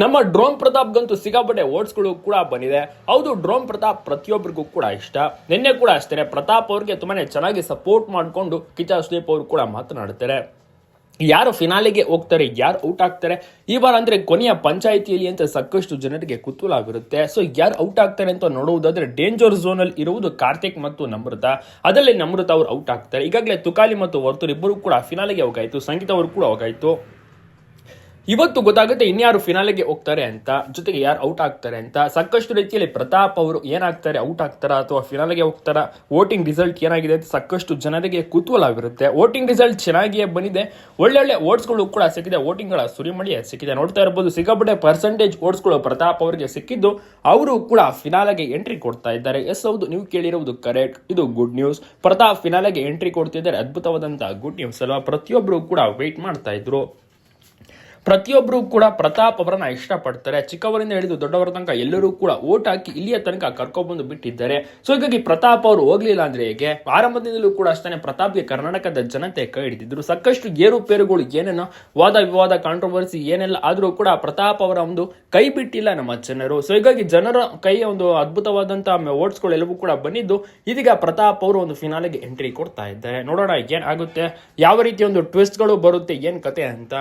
ನಮ್ಮ ಡ್ರೋನ್ ಪ್ರತಾಪ್ಗಂತೂ ಸಿಗಾಪಟ್ಟೆ ಓಟ್ಸ್ಗಳು ಕೂಡ ಬಂದಿದೆ. ಹೌದು, ಡ್ರೋನ್ ಪ್ರತಾಪ್ ಪ್ರತಿಯೊಬ್ಬರಿಗೂ ಕೂಡ ಇಷ್ಟ. ನಿನ್ನೆ ಕೂಡ ಅಷ್ಟೇ ಪ್ರತಾಪ್ ಅವ್ರಿಗೆ ತುಂಬಾನೇ ಚೆನ್ನಾಗಿ ಸಪೋರ್ಟ್ ಮಾಡಿಕೊಂಡು ಕಿಚಾ ಸುದೀಪ್ ಅವರು ಕೂಡ ಮಾತನಾಡ್ತಾರೆ. ಯಾರು ಫಿನಾಲಿಗೆ ಹೋಗ್ತಾರೆ, ಯಾರು ಔಟ್ ಆಗ್ತಾರೆ? ಈ ವಾರ ಅಂದ್ರೆ ಕೊನೆಯ ಪಂಚಾಯಿತಿಯಲ್ಲಿ ಅಂತ ಸಾಕಷ್ಟು ಜನರಿಗೆ ಕುತೂಹಲ ಆಗಿರುತ್ತೆ ಸೊ ಯಾರು ಔಟ್ ಆಗ್ತಾರೆ ಅಂತ ನೋಡುವುದಾದ್ರೆ ಡೇಂಜರ್ ಝೋನ್ ಅಲ್ಲಿ ಇರುವುದು ಕಾರ್ತಿಕ್ ಮತ್ತು ನಮೃತ ಅದರಲ್ಲಿ ನಮೃತ ಅವರು ಔಟ್ ಆಗ್ತಾರೆ. ಈಗಾಗಲೇ ತುಕಾಲಿ ಮತ್ತು ವರ್ತೂರ್ ಇಬ್ಬರು ಕೂಡ ಫಿನಾಲಿಗೆ ಹೋಗಾಯಿತು. ಸಂಗೀತ ಅವರು ಕೂಡ ಹೋಗಾಯ್ತು. ಇವತ್ತು ಗೊತ್ತಾಗುತ್ತೆ ಇನ್ಯಾರು ಫಿನಾಲೆಗೆ ಹೋಗ್ತಾರೆ ಅಂತ, ಜೊತೆಗೆ ಯಾರು ಔಟ್ ಆಗ್ತಾರೆ ಅಂತ. ಸಾಕಷ್ಟು ರೀತಿಯಲ್ಲಿ ಪ್ರತಾಪ್ ಅವರು ಏನಾಗ್ತಾರೆ ಔಟ್ ಆಗ್ತಾರಾ ಅಥವಾ ಫಿನಾಲೆಗೆ ಹೋಗ್ತಾರಾ? ವೋಟಿಂಗ್ ರಿಸಲ್ಟ್ ಏನಾಗಿದೆ ಅಂತ ಸಾಕಷ್ಟು ಜನರಿಗೆ ಕುತೂಹಲವಿರುತ್ತೆ. ವೋಟಿಂಗ್ ರಿಸಲ್ಟ್ ಚೆನ್ನಾಗಿಯೇ ಬಂದಿದೆ. ಒಳ್ಳೊಳ್ಳೆ ಓಟ್ಸ್ಗಳು ಕೂಡ ಸಿಕ್ಕಿದೆ. ವೋಟಿಂಗ್ಗಳ ಸುರಿಮಳಿಯೇ ಸಿಕ್ಕಿದೆ. ನೋಡ್ತಾ ಇರ್ಬೋದು, ಸಿಕ್ಕಾಪಟ್ಟೆ ಪರ್ಸೆಂಟೇಜ್ ಓಟ್ಸ್ಗಳು ಪ್ರತಾಪ್ ಅವರಿಗೆ ಸಿಕ್ಕಿದ್ದು. ಅವರು ಕೂಡ ಫಿನಾಲೆಗೆ ಎಂಟ್ರಿ ಕೊಡ್ತಾ ಇದ್ದಾರೆ. ಎಸ್ ಹೌದು, ನೀವು ಕೇಳಿರುವುದು ಕರೆಕ್ಟ್ ಇದು ಗುಡ್ ನ್ಯೂಸ್ ಪ್ರತಾಪ್ ಫಿನಾಲೆಗೆ ಎಂಟ್ರಿ ಕೊಡ್ತಿದ್ದಾರೆ. ಅದ್ಭುತವಾದಂತಹ ಗುಡ್ ನ್ಯೂಸ್ ಅಲ್ವಾ? ಪ್ರತಿಯೊಬ್ಬರು ಕೂಡ ವೆಯ್ಟ್ ಮಾಡ್ತಾ ಇದ್ರು. ಪ್ರತಿಯೊಬ್ಬರು ಕೂಡ ಪ್ರತಾಪ್ ಅವರನ್ನ ಇಷ್ಟಪಡ್ತಾರೆ. ಚಿಕ್ಕವರಿಂದ ಹಿಡಿದು ದೊಡ್ಡವರ ತನಕ ಎಲ್ಲರೂ ಕೂಡ ಓಟ್ ಹಾಕಿ ಇಲ್ಲಿಯ ತನಕ ಕರ್ಕೊಂಡ್ಬಂದು ಬಿಟ್ಟಿದ್ದಾರೆ. ಸೊ ಹೀಗಾಗಿ ಪ್ರತಾಪ್ ಅವರು ಹೋಗ್ಲಿಲ್ಲ ಅಂದ್ರೆ ಹೇಗೆ? ಆರಂಭದಿಂದಲೂ ಕೂಡ ಅಷ್ಟೇ ಪ್ರತಾಪ್ಗೆ ಕರ್ನಾಟಕದ ಜನತೆ ಕೈ ಹಿಡಿದಿದ್ರು. ಸಾಕಷ್ಟು ಏರುಪೇರುಗಳು ಏನೇನೋ ವಾದ ವಿವಾದ ಕಾಂಟ್ರವರ್ಸಿ ಏನೆಲ್ಲ ಆದರೂ ಕೂಡ ಪ್ರತಾಪ್ ಅವರ ಒಂದು ಕೈ ಬಿಟ್ಟಿಲ್ಲ ನಮ್ಮ ಜನರು. ಸೊ ಹೀಗಾಗಿ ಜನರ ಕೈಯ ಒಂದು ಅದ್ಭುತವಾದಂತಹ ಓಟ್ಸ್ಗಳು ಎಲ್ಲವೂ ಕೂಡ ಬಂದಿದ್ದು, ಇದೀಗ ಪ್ರತಾಪ್ ಅವರು ಒಂದು ಫಿನಾಲೆಗೆ ಎಂಟ್ರಿ ಕೊಡ್ತಾ ಇದ್ದಾರೆ. ನೋಡೋಣ ಏನಾಗುತ್ತೆ ಯಾವ ರೀತಿ ಒಂದು ಟ್ವಿಸ್ಟ್ಗಳು ಬರುತ್ತೆ? ಏನು ಕತೆ ಅಂತ?